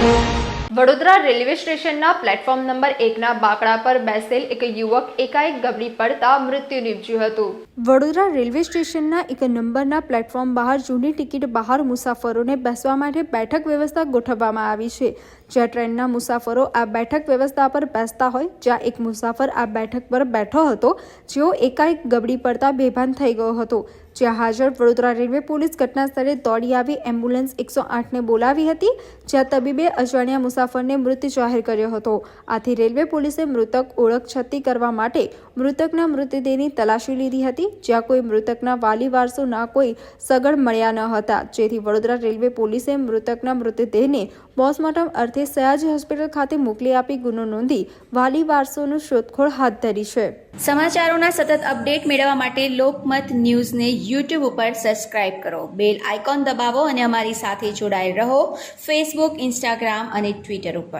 Vadodara railway સ્ટેશનના platform number એકના બાકડા પર બેસેલ એક યુવક એકાએક ગબડી પડતા મૃત્યુ નીપજ્યું હતું. વડોદરા રેલવે સ્ટેશનના એક નંબરના પ્લેટફોર્મ બહાર જૂની ટિકિટ બહાર મુસાફરોને બેસવા માટે બેઠક વ્યવસ્થા ગોઠવવામાં આવી છે. જ્યાં ટ્રેનના મુસાફરો આ બેઠક વ્યવસ્થા પર બેસતા હોય, જ્યાં એક મુસાફર આ બેઠક પર બેઠો હતો, જેઓ એકાએક ગબડી પડતા બેભાન થઈ ગયો હતો. જ્યાં હાજર વડોદરા રેલવે પોલીસ ઘટના સ્થળે દોડી આવી એમ્બ્યુલન્સ એકસો આઠને બોલાવી હતી, જ્યાં તબીબે અજાણ્યા મુસાફરને મૃત જાહેર કર્યો હતો. આથી રેલવે પોલીસે મૃતક ઓળખ છતી કરવા માટે મૃતકના મૃતદેહની તલાશી લીધી હતી, જ્યાં કોઈ મૃતકના વાલી વારસોના કોઈ સગળ મળ્યા ન હતા. જેથી વડોદરા રેલવે પોલીસે મૃતકના મૃતદેહને પોસ્ટમોર્ટમ અર્થે સયાજી હોસ્પિટલ ખાતે મોકલી આપી ગુનો નોંધી વાલી વારસોનું શોધખોળ હાથ ધરી છે. સમાચારોના સતત અપડેટ મેળવવા માટે લોકમત ન્યૂઝને યુટ્યુબ ઉપર સબસ્ક્રાઇબ કરો. બેલ આઇકોન દબાવો અને અમારી સાથે જોડાયેલ રહો. ફેસબુક ઇન્સ્ટાગ્રામ અને ટ્વિટર ઉપર.